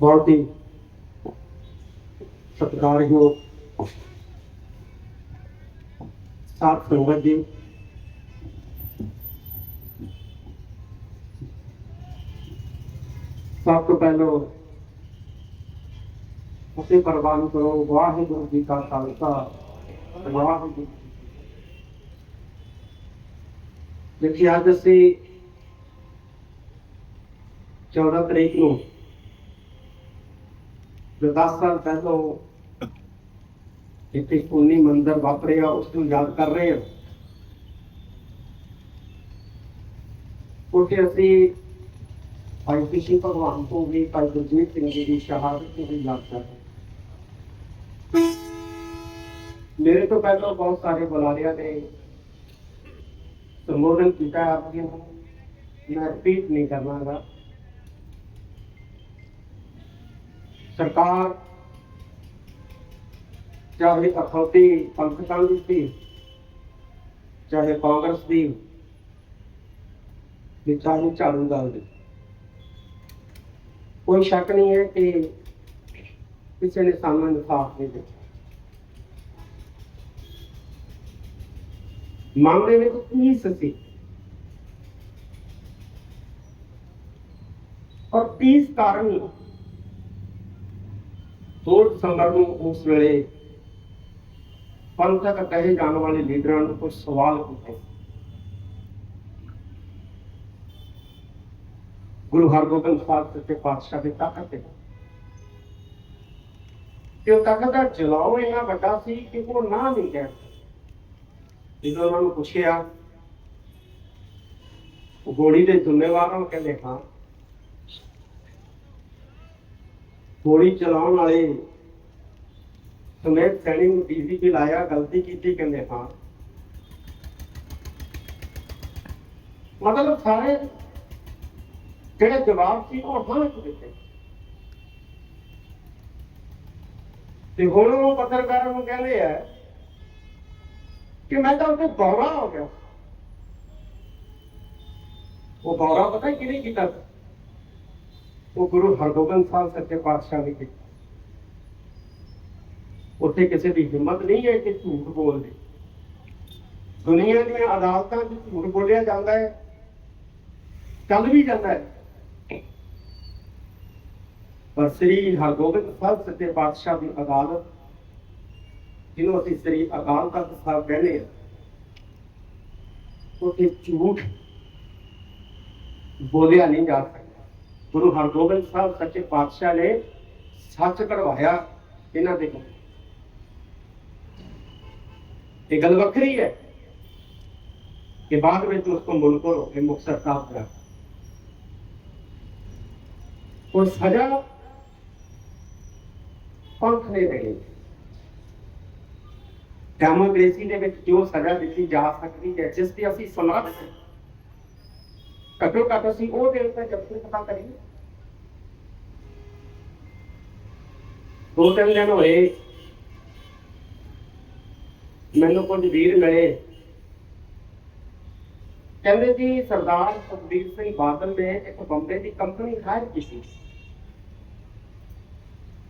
ਬਹੁਤ ਹੀ ਸਤਿਕਾਰਯੋਗ ਸਾਥ ਸੰਗਤ ਜੀ ਸਭ ਤੋਂ ਪਹਿਲਾਂ ਅਸੀਂ ਪ੍ਰਵਾਨ ਕਰੋ, ਵਾਹਿਗੁਰੂ ਜੀ ਕਾ ਖਾਲਸਾ, ਵਾਹਿਗੁਰੂ ਜੀ ਕੀ ਅੱਜ ਅਸੀਂ 14 ਤਰੀਕ ਨੂੰ 10 ਸਾਲ ਪਹਿਲਾਂ ਇੱਥੇ ਪੁੰਨੀ ਮੰਦਰ ਵਾਪਰਿਆ ਉਸ ਨੂੰ ਯਾਦ ਕਰ ਰਹੇ ਹਾਂ ਕਿਉਂਕਿ ਅਸੀਂ ਭਾਈ ਕ੍ਰਿਸ਼ਨ ਭਗਵਾਨ ਤੋਂ ਵੀ ਭਾਈ ਗੁਰਜੀਤ ਸਿੰਘ ਜੀ ਦੀ ਸ਼ਹਾਦਤ ਨੂੰ ਵੀ ਯਾਦ ਕਰ ਰਹੇ ਹਾਂ। ਮੇਰੇ ਤੋਂ ਪਹਿਲਾਂ ਬਹੁਤ ਸਾਰੇ ਬੁਲਾਰਿਆਂ ਨੇ ਸੰਬੋਧਨ ਕੀਤਾ ਹੈ ਆਪ ਜੀ ਨੂੰ ਮੈਂ सरकार, चाहे अखौती पंथ दल की, चाहे कांग्रेस की चाहे झाड़ू दल की कोई शक नहीं है कि किसी ने सामने इंसाफ नहीं दिया। मामले में कुछ नहीं ससी और तीस कारण 16 ਦਸੰਬਰ ਨੂੰ ਉਸ ਵੇਲੇ ਪੰਥਕ ਕਹੇ ਜਾਣ ਵਾਲੇ ਲੀਡਰਾਂ ਨੂੰ ਕੁਝ ਸਵਾਲ ਪੁੱਛੇ। ਗੁਰੂ ਹਰਗੋਬਿੰਦ ਸਾਹਿਬ ਸੱਚੇ ਪਾਤਸ਼ਾਹ ਦੀ ਤਾਕਤ ਤੇ। ਕਿ ਉਹ ਤਾਕਤ ਦਾ ਜਲਾਉ ਇੰਨਾ ਵੱਡਾ ਸੀ ਕਿ ਉਹ ਨਾ ਨਹੀਂ ਕਹਿ ਜਦੋਂ ਉਹਨਾਂ ਨੂੰ ਪੁੱਛਿਆ, ਉਹ ਗੋੜੀ ਦੇ ਜ਼ਿੰਮੇਵਾਰਾਂ ਨੂੰ ਕਹਿੰਦੇ, ਹਾਂ ਗੋਲੀ ਚਲਾਉਣ ਵਾਲੇ ਸਮੇਤ ਸੈਣੀ ਨੂੰ ਡੀਸੀਪੀ ਲਾਇਆ, ਗਲਤੀ ਕੀਤੀ ਕਹਿੰਦੇ ਹਾਂ। ਮਤਲਬ ਸਾਰੇ ਜਿਹੜੇ ਜਵਾਬ ਸੀ ਉਹ ਹਾਂ ਚ ਦਿੱਤੇ। ਤੇ ਹੁਣ ਉਹ ਪੱਤਰਕਾਰਾਂ ਨੂੰ ਕਹਿੰਦੇ ਆ ਕਿ ਮੈਂ ਤਾਂ ਉੱਥੇ ਦੌਰਾ ਹੋ ਗਿਆ। ਉਹ ਦੌਰਾ ਪਤਾ ਕਿਹਨੇ ਕੀਤਾ? ਉਹ ਗੁਰੂ ਹਰਗੋਬਿੰਦ ਸਾਹਿਬ ਸੱਚੇ ਪਾਤਸ਼ਾਹ ਨੇ ਕੀਤਾ। ਉੱਥੇ ਕਿਸੇ ਦੀ ਹਿੰਮਤ ਨਹੀਂ ਹੈ ਕਿ ਝੂਠ ਬੋਲਦੇ। ਦੁਨੀਆ ਦੀਆਂ ਅਦਾਲਤਾਂ 'ਚ ਝੂਠ ਬੋਲਿਆ ਜਾਂਦਾ ਹੈ। ਚੱਲ ਵੀ ਜਾਂਦਾ ਹੈ। ਪਰ ਸ੍ਰੀ ਹਰਗੋਬਿੰਦ ਸਾਹਿਬ ਸੱਚੇ ਪਾਤਸ਼ਾਹ ਦੀ ਅਦਾਲਤ, ਜਿਹਨੂੰ ਅਸੀਂ ਸ੍ਰੀ ਅਕਾਲ ਤਖਤ ਸਾਹਿਬ ਕਹਿੰਦੇ ਹਾਂ, ਉੱਥੇ ਝੂਠ ਬੋਲਿਆ ਨਹੀਂ ਜਾ ਸਕਦਾ। ਗੁਰੂ ਹਰਗੋਬਿੰਦ ਸਾਹਿਬ ਸੱਚੇ ਪਾਤਸ਼ਾਹ ਨੇ ਸੱਚ ਕਰਵਾਇਆ ਇਹਨਾਂ ਦੇ ਕੋਲ। ਇਹ ਗੱਲ ਵੱਖਰੀ ਹੈ ਕਿ ਬਾਅਦ ਵਿੱਚ ਉਸ ਤੋਂ ਮੁਨਕਰ ਹੋ ਕੇ ਮੁਕਤਸਰ ਸਾਹਿਬ ਕਰਾ ਉਹ ਸਜ਼ਾ ਪੰਥ ਨੇ ਦੇਣੀ ਡੈਮੋਕ੍ਰੇਸੀ ਦੇ ਵਿੱਚ ਜੋ ਸਜ਼ਾ ਦਿੱਤੀ ਜਾ ਸਕਦੀ ਹੈ, ਜਿਸ ਦੀ ਅਸੀਂ ਸੁਣਾ ਘੱਟੋ ਘੱਟ ਅਸੀਂ ਉਹ ਦਿਨ ਤੇ ਪਤਾ ਕਰੀਏ। ਦੋ ਤਿੰਨ ਦਿਨ ਹੋਏ, ਮੈਨੂੰ ਕੁਝ ਵੀਰ ਮਿਲੇ। ਕਹਿੰਦੇ ਜੀ, ਸਰਦਾਰ ਸੁਖਬੀਰ ਸਿੰਘ ਬਾਦਲ ਨੇ ਇੱਕ ਬੰਬੇ ਦੀ ਕੰਪਨੀ ਹਾਇਰ ਕੀਤੀ।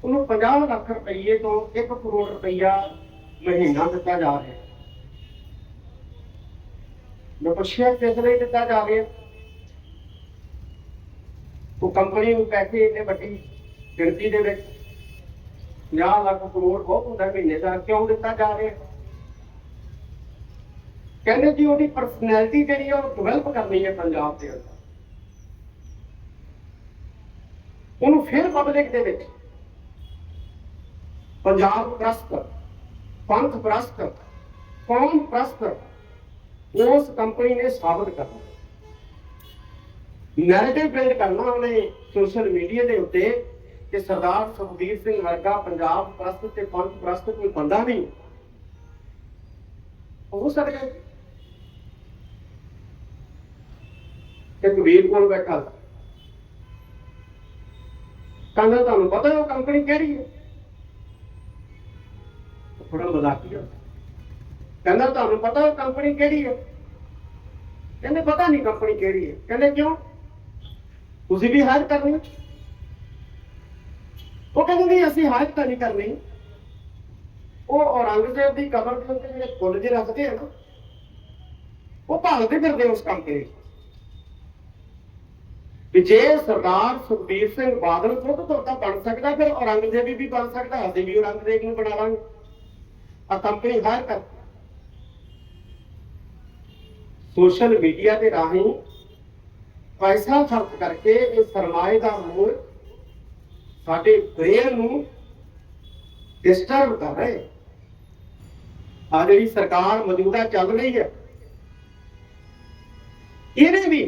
ਉਹਨੂੰ 50 ਲੱਖ ਰੁਪਏ ਤੋਂ 1 ਕਰੋੜ ਰੁਪਇਆ ਮਹੀਨਾ ਦਿੱਤਾ ਜਾ ਰਿਹਾ। ਮੈਂ ਪੁੱਛਿਆ, ਕਿਸ ਲਈ ਦਿੱਤਾ ਜਾ ਰਿਹਾ? ਉਹ ਕੰਪਨੀ ਨੂੰ ਪੈਸੇ ਇੰਨੇ ਵੱਡੀ ਗਿਣਤੀ ਦੇ ਵਿੱਚ 50 ਲੱਖ ਕਰੋੜ ਬਹੁਤ ਹੁੰਦਾ ਮਹੀਨੇ ਦਾ, ਕਿਉਂ ਦਿੱਤਾ ਜਾ ਰਿਹਾ? ਕਹਿੰਦੇ ਜੀ ਉਹਦੀ ਪਰਸਨੈਲਿਟੀ ਜਿਹੜੀ ਆ, ਉਹ ਡਿਵੈਲਪ ਕਰਨੀ ਹੈ ਪੰਜਾਬ ਦੇ ਅੰਦਰ। ਉਹਨੂੰ ਫਿਰ ਪਬਲਿਕ ਦੇ ਵਿੱਚ ਪੰਜਾਬ ਪ੍ਰਸਤ ਪੰਥ ਪ੍ਰਸਤ ਕੌਮ ਪ੍ਰਸਤ ਉਸ ਕੰਪਨੀ ਨੇ ਸਾਬਤ ਕਰਨਾ। ਨੈਰੇਟਿਵ ਬਿਲਡ ਕਰਨਾ ਉਹਨੇ ਸੋਸ਼ਲ ਮੀਡੀਆ ਦੇ ਉੱਤੇ ਕਿ ਸਰਦਾਰ ਸੁਖਬੀਰ ਸਿੰਘ ਵਰਗਾ ਪੰਜਾਬ ਪ੍ਰਸਤ ਤੇ ਪੰਥ ਪ੍ਰਸਤ ਕੋਈ ਬੰਦਾ ਨਹੀਂ। ਹੋ ਸਕਦਾ ਕਿ ਕਬੀਰ ਕੋਲ ਬੈਠਾ। ਕਹਿੰਦਾ ਤੁਹਾਨੂੰ ਪਤਾ ਉਹ ਕੰਪਨੀ ਕਿਹੜੀ ਹੈ? ਥੋੜਾ ਮਜ਼ਾਕੀਆ ਕਹਿੰਦਾ ਤੁਹਾਨੂੰ ਪਤਾ ਉਹ ਕੰਪਨੀ ਕਿਹੜੀ ਹੈ? ਕਹਿੰਦੇ ਪਤਾ ਨਹੀਂ ਕੰਪਨੀ ਕਿਹੜੀ ਹੈ। ਕਹਿੰਦੇ ਕਿਉਂ? ਤੁਸੀਂ ਵੀ ਹਾਇਰ ਕਰਨੀ ਉਹ ਕਹਿੰਦੇ ਨਹੀਂ, ਅਸੀਂ ਹਾਇਰ ਤਾਂ ਨਹੀਂ ਕਰਨੀ ਉਹ ਔਰੰਗਜ਼ੇਬ ਦੀ ਕਬਰ ਦੇ ਉੱਤੇ ਜਿਹੜੇ ਫੁੱਲ ਜਿਹੇ ਰੱਖਦੇ ਆ ਨਾ, ਉਹ ਭਾਲਦੇ ਫਿਰਦੇ ਉਸ ਕੰਮ ਤੇ। ਵੀ ਜੇ ਸਰਦਾਰ ਸੁਖਬੀਰ ਸਿੰਘ ਬਾਦਲ ਖੁਦ ਤੋਂ ਤਾਂ ਬਣ ਸਕਦਾ, ਫਿਰ ਔਰੰਗਜ਼ੇਬ ਵੀ ਬਣ ਸਕਦਾ, ਅਸੀਂ ਵੀ ਔਰੰਗਜ਼ੇਬ ਨੂੰ ਬਣਾ ਲਾਂਗੇ ਆ ਕੰਪਨੀ ਹਾਇਰ ਕਰ। ਸੋਸ਼ਲ ਮੀਡੀਆ ਦੇ ਰਾਹੀਂ ਪੈਸਾ ਖਰਚ ਕਰਕੇ ਇਹ ਸਰਮਾਏ ਦਾ ਮੂਲ ਸਾਡੇ ਬ੍ਰੇਨ ਨੂੰ ਡਿਸਟਰਬ ਕਰ ਰਹੇ ਆ ਜਿਹੜੀ ਸਰਕਾਰ ਮੌਜੂਦਾ ਚੱਲ ਰਹੀ ਹੈ, ਇਹਨੇ ਵੀ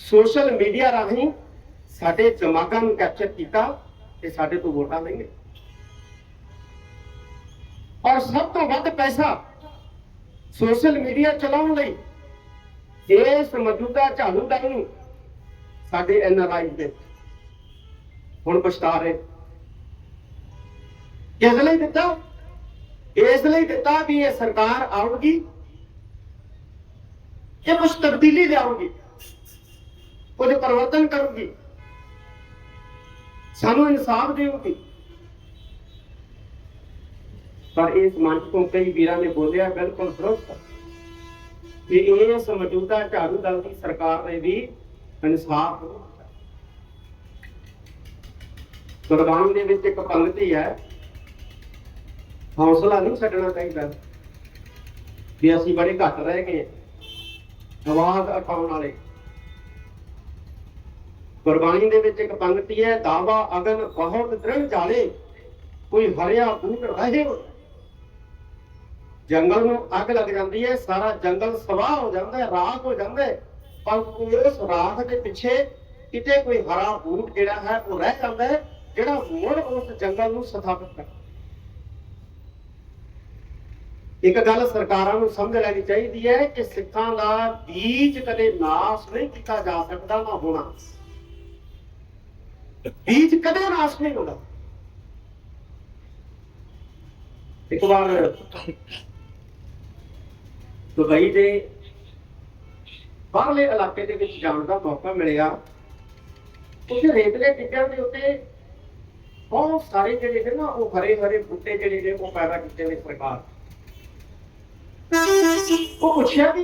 ਸੋਸ਼ਲ ਮੀਡੀਆ ਰਾਹੀਂ ਸਾਡੇ ਦਿਮਾਗਾਂ ਨੂੰ ਕੈਪਚਰ ਕੀਤਾ ਤੇ ਸਾਡੇ ਤੋਂ ਵੋਟਾਂ ਲੈਂਗੇ ਔਰ ਸਭ ਤੋਂ ਵੱਧ ਪੈਸਾ ਸੋਸ਼ਲ ਮੀਡੀਆ ਚਲਾਉਣ ਲਈ ਇਸ ਮੌਜੂਦਾ ਝਾੜੂ ਦਲ ਨੂੰ ਸਾਡੇ ਐਨਆਰਆਈ ਦੇ। ਹੁਣ ਪਛਤਾ ਰਹੇ। ਕਿਸ ਲਈ ਦਿੱਤਾ? ਇਸ ਲਈ ਦਿੱਤਾ ਵੀ ਇਹ ਸਰਕਾਰ ਆਉਗੀ ਇਹ ਕੁਝ ਤਬਦੀਲੀ ਲਿਆਉਗੀ ਕੁਝ ਪਰਿਵਰਤਨ ਕਰੂਗੀ। ਸਾਨੂੰ ਇਨਸਾਫ ਦੇਊਗੀ। ਪਰ ਇਸ ਮੰਚ ਤੋਂ ਕਈ ਵੀਰਾਂ ਨੇ ਬੋਲਿਆ, ਬਿਲਕੁਲ ਦਰੁਸਤ ਕਿ ਇਸ ਮੌਜੂਦਾ ਝਾੜੂ ਦਲ ਦੀ ਸਰਕਾਰ ਨੇ ਵੀ ਇਨਸਾਫ ਗੁਰਬਾਣੀ ਦੇ ਵਿੱਚ ਇੱਕ ਪੰਗਤੀ ਹੈ। ਹੌਸਲਾ ਨਹੀਂ ਛੱਡਣਾ ਚਾਹੀਦਾ ਵੀ ਅਸੀਂ ਬੜੇ ਘੱਟ ਰਹਿ ਗਏ ਆਵਾਜ਼ ਉਠਾਉਣ ਵਾਲੇ। ਗੁਰਬਾਣੀ ਦੇ ਵਿੱਚ ਇੱਕ ਪੰਕਤੀ ਹੈ, ਦਾਵਾ ਅਗਨ ਬਹੁਤ ਦ੍ਰਿੜ ਜਾਲੇ ਕੋਈ ਹਰਿਆ ਬੂਟ ਰਹੇ। ਜੰਗਲ ਨੂੰ ਅੱਗ ਲੱਗ ਜਾਂਦੀ ਹੈ, ਸਾਰਾ ਜੰਗਲ ਸਵਾਹ ਹੋ ਜਾਂਦਾ ਹੈ, ਰਾਖ ਹੋ ਜਾਂਦਾ ਹੈ। ਪਰ ਉਸ ਰਾਖ ਦੇ ਪਿੱਛੇ ਕਿਤੇ ਕੋਈ ਹਰਾ ਬੂਟ ਜਿਹੜਾ ਹੈ, ਉਹ ਰਹਿ ਜਾਂਦਾ ਹੈ, ਜਿਹੜਾ ਮੁੜ ਉਸ ਜੰਗਲ ਨੂੰ ਸਥਾਪਿਤ ਕਰਦਾ ਇੱਕ ਗੱਲ ਸਰਕਾਰਾਂ ਨੂੰ ਸਮਝ ਲੈਣੀ ਚਾਹੀਦੀ ਹੈ ਕਿ ਸਿੱਖਾਂ ਦਾ ਬੀਜ ਕਦੇ ਨਾਸ਼ ਨਹੀਂ ਕੀਤਾ ਜਾ ਸਕਦਾ, ਨਾ ਹੋਣਾ। ਬੀਜ ਕਦੇ ਨਾਸ਼ ਨਹੀਂ ਹੁੰਦਾ। ਇੱਕ ਵਾਰ ਦੁਬਈ ਦੇ ਬਾਹਰਲੇ ਇਲਾਕੇ ਦੇ ਵਿੱਚ ਜਾਣ ਦਾ ਮੌਕਾ ਮਿਲਿਆ। ਉੱਥੇ ਰੇਤਲੇ ਟਿੱਕਿਆਂ ਦੇ ਉੱਤੇ ਬਹੁਤ ਸਾਰੇ ਜਿਹੜੇ ਨੇ ਨਾ, ਉਹ ਹਰੇ ਹਰੇ ਬੂਟੇ ਜਿਹੜੇ ਨੇ, ਉਹ ਪੈਦਾ ਕੀਤੇ ਨੇ ਸਰਕਾਰ। ਉਹ ਪੁੱਛਿਆ ਵੀ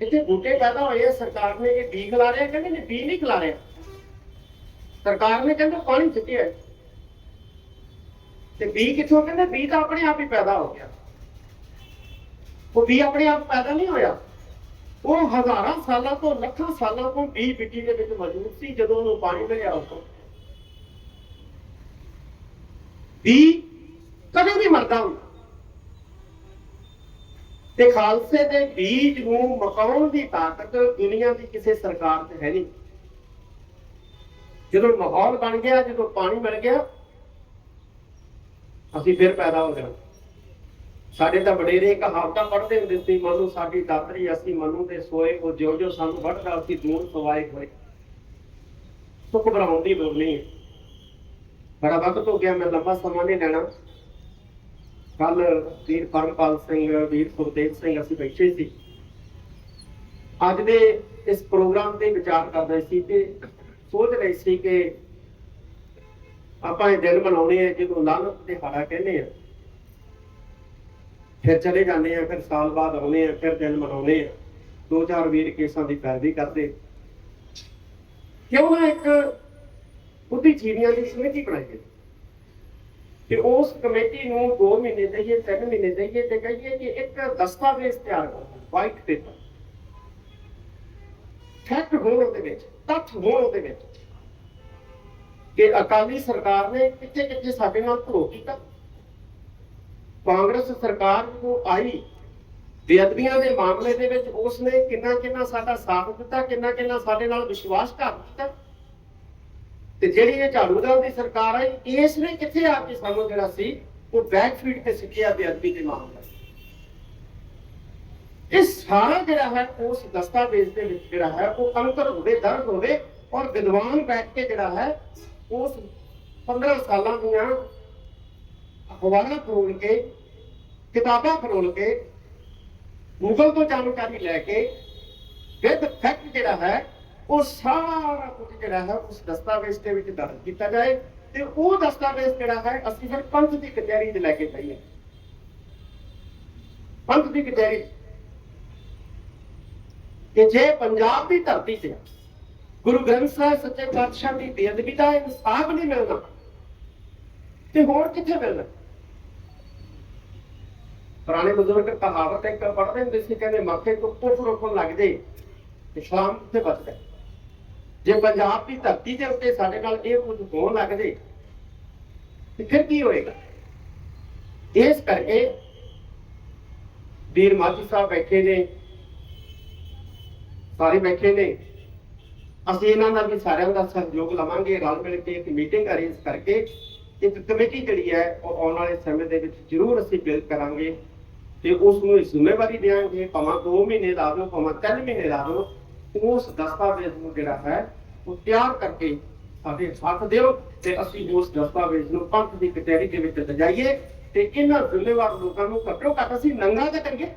ਇੱਥੇ ਬੂਟੇ ਪੈਦਾ ਹੋਏ ਆ, ਸਰਕਾਰ ਨੇ ਇਹ ਬੀ ਖਿਲਾ ਰਿਹਾ ਕਹਿੰਦੇ ਨੇ ਬੀ ਨਹੀਂ ਖਿਲਾ ਰਿਹਾ ਸਰਕਾਰ ਨੇ ਕਹਿੰਦੇ ਪਾਣੀ ਛਿੱਟਿਆ ਤੇ ਬੀ ਕਿੱਥੋਂ, ਕਹਿੰਦੇ ਬੀ ਤਾਂ ਆਪਣੇ ਆਪ ਹੀ ਪੈਦਾ ਹੋ ਗਿਆ। ਉਹ ਬੀ ਆਪਣੇ ਆਪ ਪੈਦਾ ਨਹੀਂ ਹੋਇਆ। ਉਹ ਹਜ਼ਾਰਾਂ ਸਾਲਾਂ ਤੋਂ, ਲੱਖਾਂ ਸਾਲਾਂ ਤੋਂ ਬੀ ਮਿੱਟੀ ਦੇ ਵਿੱਚ ਮੌਜੂਦ ਸੀ, ਜਦੋਂ ਉਹਨੂੰ ਪਾਣੀ ਮਿਲਿਆ ਉਸ ਤੋਂ ਬੀ ਕਦੇ ਵੀ ਮਰਦਾ ਹੁੰਦਾ ਤੇ ਖਾਲਸੇ ਦੇ ਬੀਜ ਨੂੰ ਮਕਾਉਣ ਦੀ ਤਾਕਤ ਦੁਨੀਆ ਦੀ ਕਿਸੇ ਸਰਕਾਰ ਤੇ ਹੈ ਨਹੀਂ। ਜਦੋਂ ਮਾਹੌਲ ਬਣ ਗਿਆ, ਜਦੋਂ ਪਾਣੀ ਮਿਲ ਗਿਆ, ਅਸੀਂ ਫਿਰ ਪੈਦਾ ਹੋ ਗਏ। ਸਾਡੇ ਤਾਂ ਵਡੇਰੇ ਕਹਾਵਤਾਂ ਪੜ੍ਹਦੇ ਹੁੰਦੇ ਸੀ, ਮਨੂ ਸਾਡੀ ਦਾਤਰੀ ਅਸੀਂ ਮਨੂ ਦੇ ਸੋਏ, ਉਹ ਜਿਉਂ ਜਿਉਂ ਸਾਨੂੰ ਵੱਢਦਾ ਅਸੀਂ ਦੂਰ ਸਵਾਏ ਹੋਏ। ਸੋ ਘਬਰਾਉਣ ਦੀ ਲੋੜ ਨਹੀਂ ਬੜਾ ਵਕਤ ਹੋ ਗਿਆ, ਮੈਂ ਲੰਬਾ ਸਮਾਂ ਨਹੀਂ ਲੈਣਾ। ਕੱਲ ਵੀਰ ਪਰਮਪਾਲ ਸਿੰਘ, ਵੀਰ ਸੁਖਦੇਵ ਸਿੰਘ ਅਸੀਂ ਬੈਠੇ ਸੀ। ਅੱਜ ਦੇ ਇਸ ਪ੍ਰੋਗਰਾਮ ਤੇ ਵਿਚਾਰ ਕਰ ਰਹੇ ਸੀ ਤੇ ਸੋਚ ਰਹੇ ਸੀ ਕਿ ਆਪਾਂ ਇਹ ਦਿਨ ਮਨਾਉਣੇ ਆ, ਜਦੋਂ ਲਾਨਤ ਤੇ ਹਾੜਾ ਕਹਿੰਦੇ ਆ। ਫਿਰ ਚਲੇ ਜਾਂਦੇ ਆ, ਫਿਰ ਸਾਲ ਬਾਅਦ ਆਉਂਦੇ ਆ, ਫਿਰ ਦਿਨ ਮਨਾਉਣੇ ਆ। ਦੋ ਚਾਰ ਵੀਰ ਕੇਸਾਂ ਦੀ ਪੈਰਵੀ ਕਰਦੇ। ਕਿਉਂ ਨਾ ਇੱਕ ਬੁੱਧੀ ਜੀਵੀਆਂ ਦੀ ਸਮਿਤੀ ਬਣਾਈ ਗਈ ਕਿ ਉਸ ਕਮੇਟੀ ਨੂੰ 2 ਮਹੀਨੇ ਦੇਈਏ 3 ਮਹੀਨੇ ਦੇਈਏ ਤੇ ਕਹੀਏ ਕਿ ਇੱਕ ਦਸਤਾਵੇਜ਼ ਤਿਆਰ ਕਰੋ ਵਾਈਟ ਪੇਪਰ ਫੈਕਟ ਹੋਣ ਉਹਦੇ ਵਿੱਚ, ਤੱਥ ਹੋਣ ਉਹਦੇ ਵਿੱਚ ਕਿ ਅਕਾਲੀ ਸਰਕਾਰ ਨੇ ਕਿੱਥੇ ਕਿੱਥੇ ਸਾਡੇ ਨਾਲ ਧਰੋ ਕੀਤਾ। ਕਾਂਗਰਸ ਸਰਕਾਰ ਨੂੰ ਆਈ ਬੇਅਦਬੀਆਂ ਦੇ ਮਾਮਲੇ ਦੇ ਵਿੱਚ ਉਸਨੇ ਕਿੰਨਾ ਕਿੰਨਾ ਸਾਡਾ ਸਾਥ ਦਿੱਤਾ, ਕਿੰਨਾ ਕਿੰਨਾ ਸਾਡੇ ਨਾਲ ਵਿਸ਼ਵਾਸਘਾਤ ਕੀਤਾ ਤੇ ਜਿਹੜੀ ਇਹ ਝਾੜੂ ਦਲ ਦੀ ਸਰਕਾਰ ਆਈ ਇਸ ਨੇ ਕਿੱਥੇ ਆ ਕੇ ਸਾਨੂੰ ਜਿਹੜਾ ਸੀ, ਉਹ ਬੈਕ ਫੀਡ ਤੇ ਸਿੱਖਿਆ ਬੇਅਦਬੀ ਦੇ ਮਾਮਲੇ ਇਹ ਸਾਰਾ ਜਿਹੜਾ ਹੈ, ਉਸ ਦਸਤਾਵੇਜ਼ ਦੇ ਵਿੱਚ ਜਿਹੜਾ ਹੈ, ਉਹ ਅੰਤਰ ਹੋਵੇ ਦਰਜ ਹੋਵੇ ਔਰ ਵਿਦਵਾਨ ਬੈਠ ਕੇ ਜਿਹੜਾ ਹੈ, ਉਸ 15 ਸਾਲਾਂ ਦੀਆਂ ਅਖਬਾਰਾਂ ਫਰੋਲ ਕੇ, ਕਿਤਾਬਾਂ ਫਰੋਲ ਕੇ ਗੂਗਲ ਤੋਂ ਜਾਣਕਾਰੀ ਲੈ ਕੇ ਵਿਦ ਫੈਕਟ ਜਿਹੜਾ ਹੈ, ਉਹ ਸਾਰਾ ਕੁਝ ਜਿਹੜਾ ਹੈ ਉਸ ਦਸਤਾਵੇਜ਼ ਦੇ ਵਿੱਚ ਦਰਜ ਕੀਤਾ ਜਾਏ ਤੇ ਉਹ ਦਸਤਾਵੇਜ਼ ਜਿਹੜਾ ਹੈ ਅਸੀਂ ਫਿਰ ਪੰਥ ਦੀ ਕਚਹਿਰੀ 'ਚ ਲੈ ਕੇ ਜਾਈਏ ਪੰਥ ਦੀ ਕਚਹਿਰੀ 'ਚ। ਕਿ ਜੇ ਪੰਜਾਬ ਦੀ ਧਰਤੀ ਤੇ ਗੁਰੂ ਗ੍ਰੰਥ ਸਾਹਿਬ ਸੱਚੇ ਪਾਤਸ਼ਾਹ ਦੀ ਬੇਅਦਬੀ ਦਾ ਇਨਸਾਫ ਨਹੀਂ ਮਿਲਦਾ, ਤੇ ਹੋਰ ਕਿੱਥੇ ਮਿਲਣਾ ਪੁਰਾਣੇ ਬਜ਼ੁਰਗ ਕਹਾਵਤ ਇੱਕ ਪੜ੍ਹਦੇ ਹੁੰਦੇ ਸੀ, ਕਹਿੰਦੇ ਮਾਥੇ ਤੋਂ ਪੁੱਠ ਰੋਕਣ ਲੱਗ ਜੇ ਤੇ ਸ਼ਾਮ ਬਚਦਾ ਜੇ ਪੰਜਾਬ ਦੀ ਧਰਤੀ ਦੇ ਉੱਤੇ ਸਾਡੇ ਨਾਲ ਇਹ ਕੁਝ ਹੋਣ ਲੱਗ ਜੇ, ਤੇ ਫਿਰ ਕੀ ਹੋਏਗਾ? ਇਸ ਕਰਕੇ ਵੀਰ ਮਾਝੀ ਸਾਹਿਬ ਬੈਠੇ ਨੇ, ਸਾਰੇ ਬੈਠੇ ਨੇ। ਅਸੀਂ ਇਹਨਾਂ ਦਾ ਵੀ ਸਾਰਿਆਂ ਦਾ ਸਹਿਯੋਗ ਲਵਾਂਗੇ, ਰਲ ਮਿਲ ਕੇ ਇੱਕ ਮੀਟਿੰਗ ਅਰੇਂਜ ਕਰਕੇ ਇੱਕ ਕਮੇਟੀ ਜਿਹੜੀ ਹੈ, ਉਹ ਆਉਣ ਵਾਲੇ ਸਮੇਂ ਦੇ ਵਿੱਚ ਜ਼ਰੂਰ ਅਸੀਂ ਬਿਲਡ ਕਰਾਂਗੇ। ਤੇ ਉਸ ਨੂੰ ਇਹ ਜ਼ਿੰਮੇਵਾਰੀ ਦੇਵਾਂਗੇ ਭਾਵੇਂ 2 ਮਹੀਨੇ ਦਾ ਦਿਓ, ਭਾਵੇਂ 3 ਮਹੀਨੇ ਦਾ ਦਿਓ, ਉਸ ਦਸਤਾਵੇਜ਼ ਨੂੰ ਜਿਹੜਾ ਹੈ, ਉਹ ਤਿਆਰ ਕਰਕੇ ਸਾਡੇ ਸਾਥ ਦਿਓ ਤੇ ਅਸੀਂ ਉਸ ਦਸਤਾਵੇਜ਼ ਨੂੰ ਪੰਥ ਦੀ ਕਚਹਿਰੀ ਦੇ ਵਿੱਚ ਲਿਜਾਈਏ ਤੇ ਇਹਨਾਂ ਜ਼ਿੰਮੇਵਾਰ ਲੋਕਾਂ ਨੂੰ ਘੱਟੋ ਘੱਟ ਅਸੀਂ ਨੰਗਾ ਤਾਂ ਕਰੀਏ?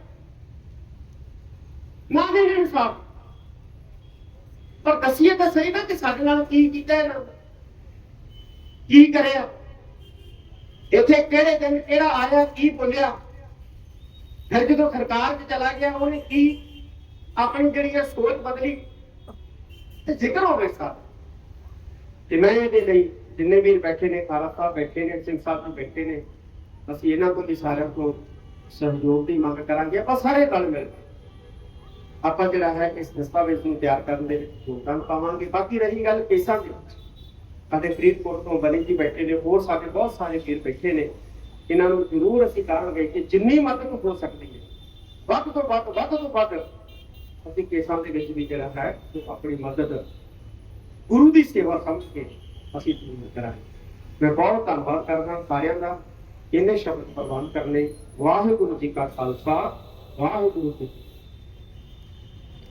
ਨਾ ਦੇ ਇਨਸਾਫ ਪਰ ਦੱਸੀਏ ਤਾਂ ਸਹੀ ਨਾ ਕਿ ਸਾਡੇ ਨਾਲ ਕੀ ਕੀਤਾ ਇਹਨਾਂ ਕੀ ਕਰਿਆ? ਇੱਥੇ ਕਿਹੜੇ ਦਿਨ ਕਿਹੜਾ ਆਇਆ, ਕੀ ਬੋਲਿਆ? ਫਿਰ ਜਦੋਂ ਸਰਕਾਰ 'ਚ ਚਲਾ ਗਿਆ, ਉਹਨੇ ਕੀ ਆਪਣੀ ਜਿਹੜੀ ਹੈ ਸੋਚ ਬਦਲੀ? ਤੇ ਜ਼ਿਕਰ ਹੋ ਸਾਰਾ ਤੇ ਮੈਂ ਇਹਦੇ ਲਈ ਜਿੰਨੇ ਵੀ ਬੈਠੇ ਨੇ ਖਾਰਾ ਸਾਹਿਬ ਬੈਠੇ ਨੇ, ਸਿੰਘ ਸਾਹਿਬ ਵੀ ਬੈਠੇ ਨੇ, ਅਸੀਂ ਇਹਨਾਂ ਕੋਲ ਵੀ ਸਾਰਿਆਂ ਤੋਂ ਸਹਿਯੋਗ ਦੀ ਮੰਗ ਕਰਾਂਗੇ, ਆਪਾਂ ਸਾਰੇ ਰਲ ਮਿਲ ਆਪਾਂ ਜਿਹੜਾ ਹੈ, ਇਸ ਦਸਤਾਵੇਜ਼ ਨੂੰ ਤਿਆਰ ਕਰਨ ਦੇ ਵਿੱਚ ਯੋਗਦਾਨ ਪਾਵਾਂਗੇ। ਬਾਕੀ ਰਹੀ ਗੱਲ ਕੇਸਾਂ ਦੀ। ਸਾਡੇ ਫਰੀਦਕੋਟ ਤੋਂ ਬਣੀ ਜੀ ਬੈਠੇ ਨੇ, ਹੋਰ ਸਾਡੇ ਬਹੁਤ ਸਾਰੇ ਵੀਰ ਬੈਠੇ ਨੇ। ਇਹਨਾਂ ਨੂੰ ਜ਼ਰੂਰ ਅਸੀਂ ਕਰਾਂਗੇ ਕਿ ਜਿੰਨੀ ਮਦਦ ਹੋ ਸਕਦੀ ਹੈ, ਵੱਧ ਤੋਂ ਵੱਧ ਵੱਧ ਤੋਂ ਵੱਧ ਅਸੀਂ ਕੇਸਾਂ ਦੇ ਵਿੱਚ ਵੀ ਜਿਹੜਾ ਹੈ, ਉਹ ਆਪਣੀ ਮਦਦ ਗੁਰੂ ਦੀ ਸੇਵਾ ਸਮਝ ਕੇ ਅਸੀਂ ਜ਼ਰੂਰ ਕਰਾਂਗੇ। ਮੈਂ ਬਹੁਤ ਧੰਨਵਾਦ ਕਰਦਾ ਸਾਰਿਆਂ ਦਾ ਇਹਨੇ ਸ਼ਬਦ ਪ੍ਰਵਾਨ ਕਰਨੇ। ਵਾਹਿਗੁਰੂ ਜੀ ਕਾ ਖਾਲਸਾ, ਵਾਹਿਗੁਰੂ ਜੀ